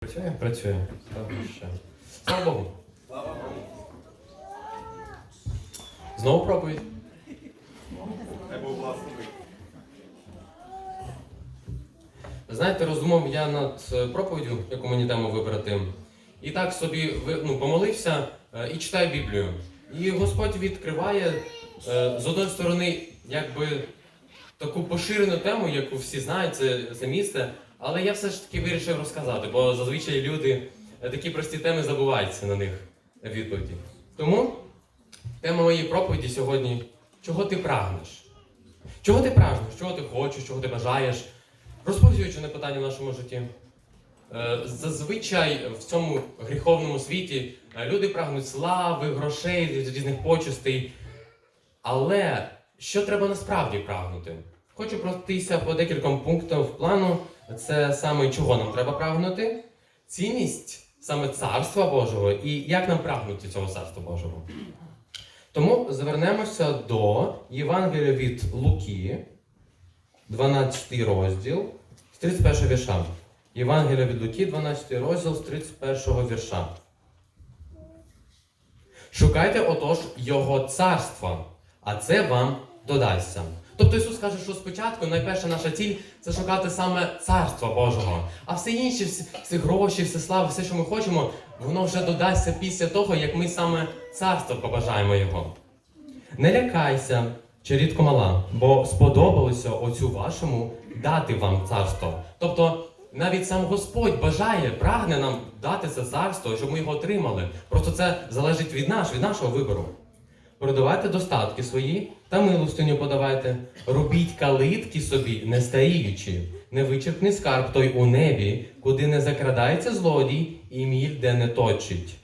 Працює? Працює. Добре, ще. Слава Богу. Знову проповідь. Ви Знаєте, роздумав я над е, проповіддю, яку мені тему вибрати. І так собі ну, помолився е, і читаю Біблію. І Господь відкриває е, з одної сторони, якби таку поширену тему, яку всі знають, це, це місце. Але я все ж таки вирішив розказати, бо зазвичай люди е, такі прості теми забуваються на них відповіді. Тому тема моєї проповіді сьогодні чого ти прагнеш? Чого ти прагнеш? Чого ти хочеш, чого ти бажаєш? Розповсюджене питання в нашому житті. Е, Зазвичай в цьому гріховному світі е, люди прагнуть слави, грошей, різних почестей. Але що треба насправді прагнути? Хочу пройтися по декільком пунктам плану. Це саме чого нам треба прагнути, цінність саме Царства Божого і як нам прагнути цього Царства Божого. Тому звернемося до Євангелія від Луки, 12 розділ, з 31 вірша. Євангелія від Луки, 12 розділ з 31 вірша. Шукайте отож Його царства, а це вам додасться. Тобто Ісус каже, що спочатку найперша наша ціль це шукати саме царства Божого. А все інше, всі, гроші, все слава, все, що ми хочемо, воно вже додасться після того, як ми саме царство побажаємо Його. Не лякайся, чарітко мала, бо сподобалося оцю вашому дати вам царство. Тобто, навіть сам Господь бажає, прагне нам дати це царство, щоб ми його отримали. Просто це залежить від нас, від нашого вибору. Продавайте достатки свої та милостиню подавайте. Робіть калитки собі, не старіючи, не вичерпний скарб той у небі, куди не закрадається злодій і міль де не точить.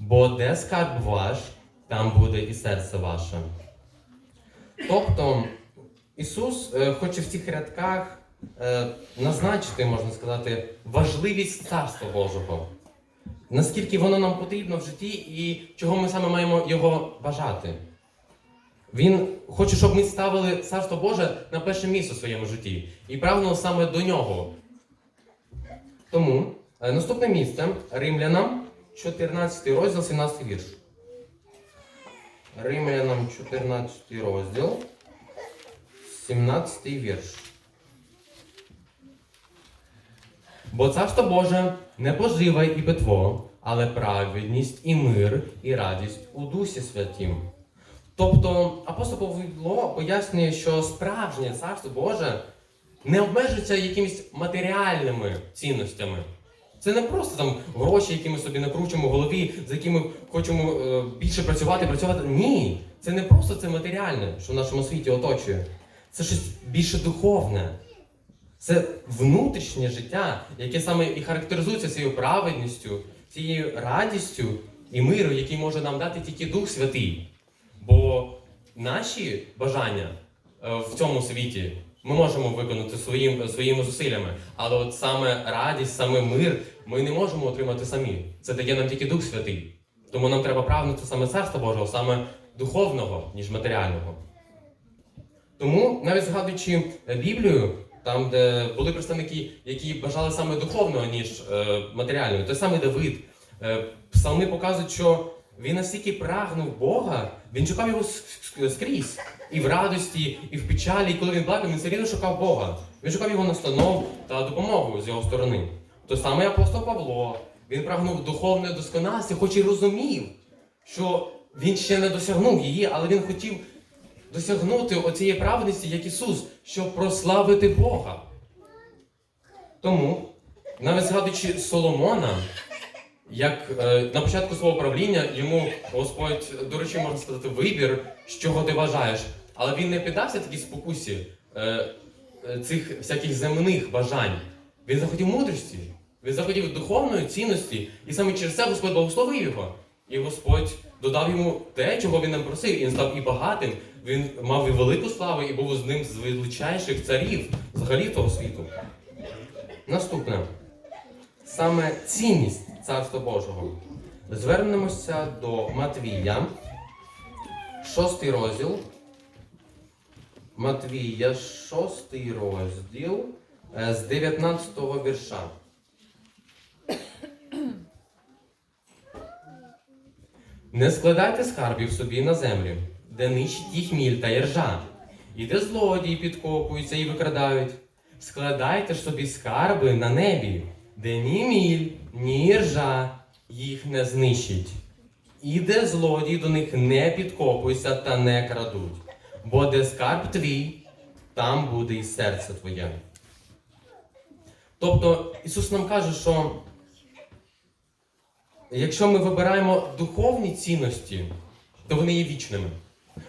Бо де скарб ваш, там буде і серце ваше. Тобто Ісус е, хоче в цих рядках е, назначити, можна сказати, важливість Царства Божого. Наскільки воно нам потрібно в житті і чого ми саме маємо його бажати. Він хоче, щоб ми ставили Царство Боже на перше місце в своєму житті і прагнули саме до нього. Тому е, наступне місце Римлянам, 14 розділ, 17 вірш. Римлянам 14 розділ, 17 вірш. Бо царство Боже не поживай і питво, але праведність і мир, і радість у Дусі Святім. Тобто апостол Павло пояснює, що справжнє царство Боже не обмежується якимись матеріальними цінностями. Це не просто там гроші, які ми собі накручуємо в голові, за якими хочемо е, більше працювати, працювати. Ні, це не просто це матеріальне, що в нашому світі оточує. Це щось більше духовне. Це внутрішнє життя, яке саме і характеризується цією праведністю, цією радістю і миру, який може нам дати тільки Дух Святий. Бо наші бажання е, в цьому світі ми можемо виконати своїм, своїми зусиллями, але от саме радість, саме мир ми не можемо отримати самі. Це дає нам тільки Дух Святий. Тому нам треба прагнути саме Царства Божого, саме духовного, ніж матеріального. Тому, навіть згадуючи Біблію, там, де були представники, які бажали саме духовного, ніж е, матеріального, той самий Давид, е, псалми показують, що він настільки прагнув Бога, він шукав його скрізь. І в радості, і в печалі, і коли він плакав, він все рівно шукав Бога. Він шукав його настанов та допомогу з його сторони. Той самий апостол Павло, він прагнув духовної досконалості, хоч і розумів, що він ще не досягнув її, але він хотів досягнути оцієї праведності, як Ісус, щоб прославити Бога. Тому, навіть згадуючи Соломона, як е, на початку свого правління йому Господь доручив, можна сказати, вибір, з чого ти вважаєш. Але він не піддався такій спокусі е, е, цих всяких земних бажань. Він захотів мудрості, він захотів духовної цінності, і саме через це Господь благословив його. І Господь додав йому те, чого він нам просив, він став і багатим. Він мав і велику славу, і був з ним з величайших царів взагалі того світу. Наступне. Саме цінність Царства Божого. Звернемося до Матвія, шостий розділ. Матвія, шостий розділ е, з 19 вірша. Не складайте скарбів собі на землі, де нищить їх міль та іржа, і де злодії підкопуються і викрадають. Складайте ж собі скарби на небі, де ні міль, ні іржа їх не знищить. І де злодії до них не підкопуються та не крадуть. Бо де скарб твій, там буде і серце твоє. Тобто Ісус нам каже, що якщо ми вибираємо духовні цінності, то вони є вічними.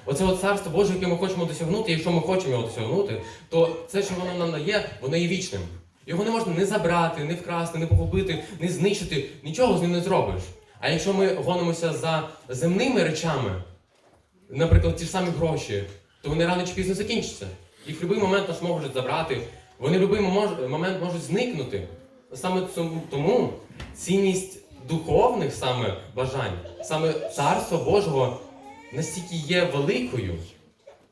Оце от царство Боже, яке ми хочемо досягнути, якщо ми хочемо його досягнути, то це, що воно нам дає, воно є вічним. Його не можна не забрати, не вкрасти, не погубити, не знищити, нічого з ним не зробиш. А якщо ми гонимося за земними речами, наприклад, ті ж самі гроші, то вони рано чи пізно закінчаться. Їх в будь-який момент нас можуть забрати, вони в будь-який момент можуть зникнути. Саме тому цінність духовних саме бажань, саме царства Божого настільки є великою,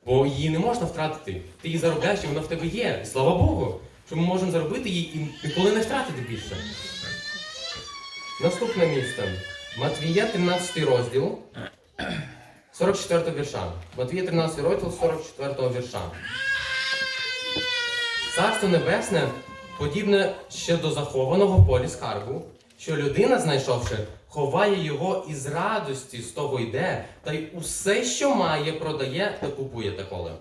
бо її не можна втратити. Ти її заробляєш, і вона в тебе є. Слава Богу, що ми можемо заробити її і ніколи не втратити більше. Наступне місце. Матвія, 13 розділ, 44 вірша. Матвія 13 розділ 44 вірша. Царство Небесне подібне ще до захованого полі скарбу, що людина, знайшовши, ховає його із радості з того йде, та й усе, що має, продає та купує таколе.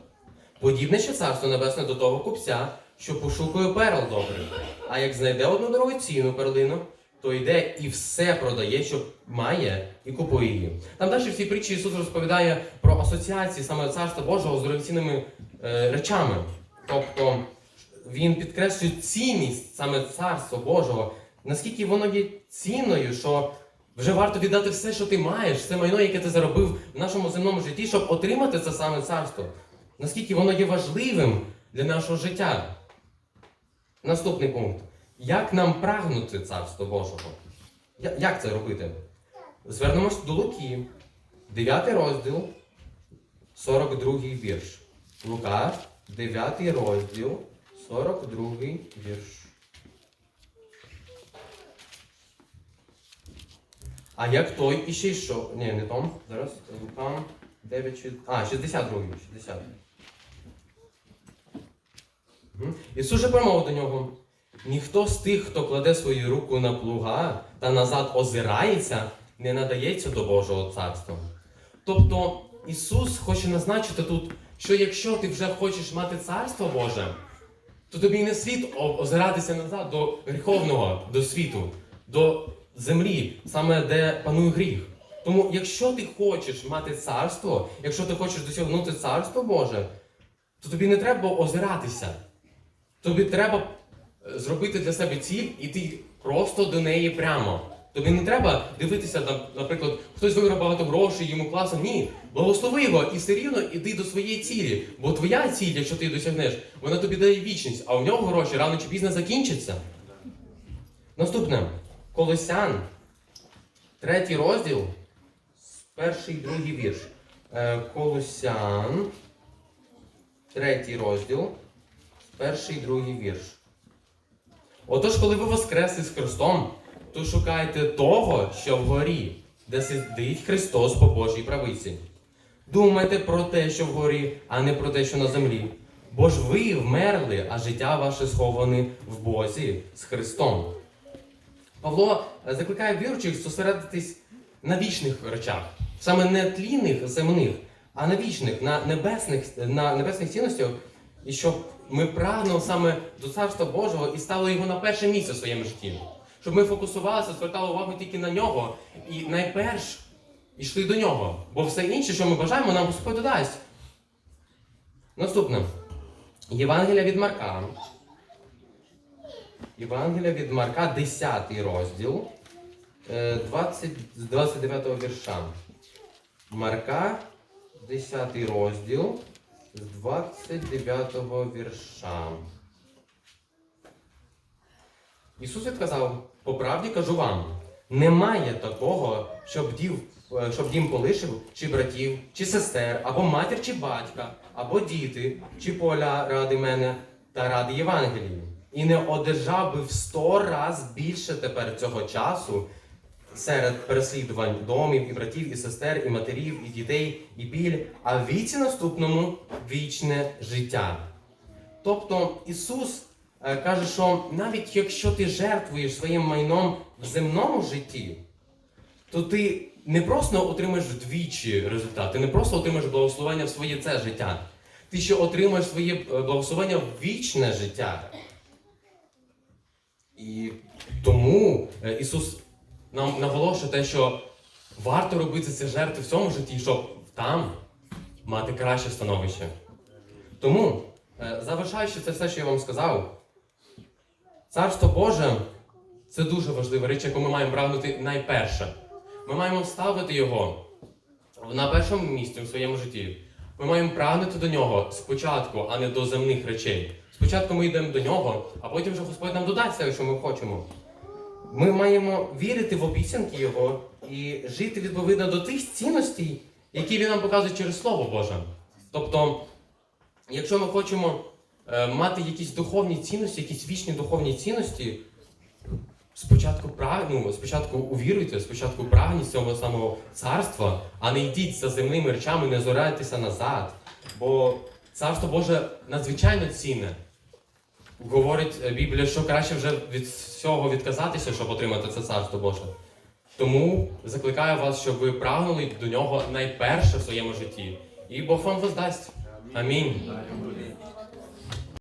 Подібне ще царство небесне до того купця, що пошукує перл добрий. А як знайде одну дорогоцінну перлину, то йде і все продає, що має, і купує її. Там далі в цій притчі Ісус розповідає про асоціації саме Царства Божого з дорогоцінними е, речами. Тобто він підкреслює цінність саме Царства Божого, наскільки воно є цінною, що вже варто віддати все, що ти маєш, все майно, яке ти заробив в нашому земному житті, щоб отримати це саме царство. Наскільки воно є важливим для нашого життя. Наступний пункт. Як нам прагнути царство Божого? Як це робити? Звернемось до Луки, 9 розділ, 42 вірш. Лука, 9 розділ, 42 вірш. А як той іще йшов. Ні, не том. Зараз Лука 9, шість- а, 62, 60. Мгм. Ісус же промовив до нього: ніхто з тих, хто кладе свою руку на плуга та назад озирається, не надається до Божого царства. Тобто Ісус хоче назначити тут, що якщо ти вже хочеш мати царство Боже, то тобі не слід озиратися назад до гріховного, до світу, до землі, саме де панує гріх. Тому, якщо ти хочеш мати царство, якщо ти хочеш досягнути царство Боже, то тобі не треба озиратися. Тобі треба е, зробити для себе ціль і ти просто до неї прямо. Тобі не треба дивитися, наприклад, хтось виграв багато грошей, йому класно. Ні, благослови його і все рівно іди до своєї цілі. Бо твоя ціль, якщо ти її досягнеш, вона тобі дає вічність, а у нього гроші рано чи пізно закінчаться. Наступне. Колосян, третій розділ, перший другий вірш. Е, Колосян, третій розділ, перший другий вірш. Отож, коли ви воскресли з Христом, то шукайте того, що вгорі, де сидить Христос по Божій правиці. Думайте про те, що вгорі, а не про те, що на землі. Бо ж ви вмерли, а життя ваше сховане в Бозі з Христом. Павло е, закликає віруючих зосередитись на вічних речах, саме не тлінних, земних, а на вічних, на небесних, на небесних цінностях, і щоб ми прагнули саме до Царства Божого і ставили його на перше місце в своєму житті. Щоб ми фокусувалися, звертали увагу тільки на нього і найперш йшли до нього. Бо все інше, що ми бажаємо, нам Господь додасть. Наступне. Євангелія від Марка. Євангелія від Марка, 10 розділ, е, 20, з 29 вірша. Марка, 10 розділ, з 29 вірша. Ісус відказав, по правді кажу вам, немає такого, щоб дів, е, щоб дім полишив, чи братів, чи сестер, або матір, чи батька, або діти, чи поля ради мене та ради Євангелії. І не одержав би в сто раз більше тепер цього часу серед переслідувань домів, і братів, і сестер, і матерів, і дітей, і біль, а віці наступному вічне життя. Тобто Ісус е, каже, що навіть якщо ти жертвуєш своїм майном в земному житті, то ти не просто отримаєш вдвічі результат, ти не просто отримаєш благословення в своє це життя, ти ще отримаєш своє е, благословення в вічне життя. І тому е, Ісус нам наголошує те, що варто робити ці жертви в цьому житті, щоб там мати краще становище. Тому, е, завершаючи це все, що я вам сказав, Царство Боже це дуже важлива річ, яку ми маємо прагнути найперше. Ми маємо ставити його на першому місці в своєму житті. Ми маємо прагнути до нього спочатку, а не до земних речей. Спочатку ми йдемо до нього, а потім вже Господь нам додасть те, що ми хочемо. Ми маємо вірити в обіцянки Його і жити відповідно до тих цінностей, які він нам показує через Слово Боже. Тобто, якщо ми хочемо е, мати якісь духовні цінності, якісь вічні духовні цінності, спочатку праг... ну, спочатку увіруйте, спочатку прагніть цього самого царства, а не йдіть за земними речами, не зорайтеся назад. Бо царство Боже надзвичайно цінне. Говорить е, Біблія, що краще вже від всього відказатися, щоб отримати це царство Боже. Тому закликаю вас, щоб ви прагнули до нього найперше в своєму житті. І Бог вам воздасть. Амінь.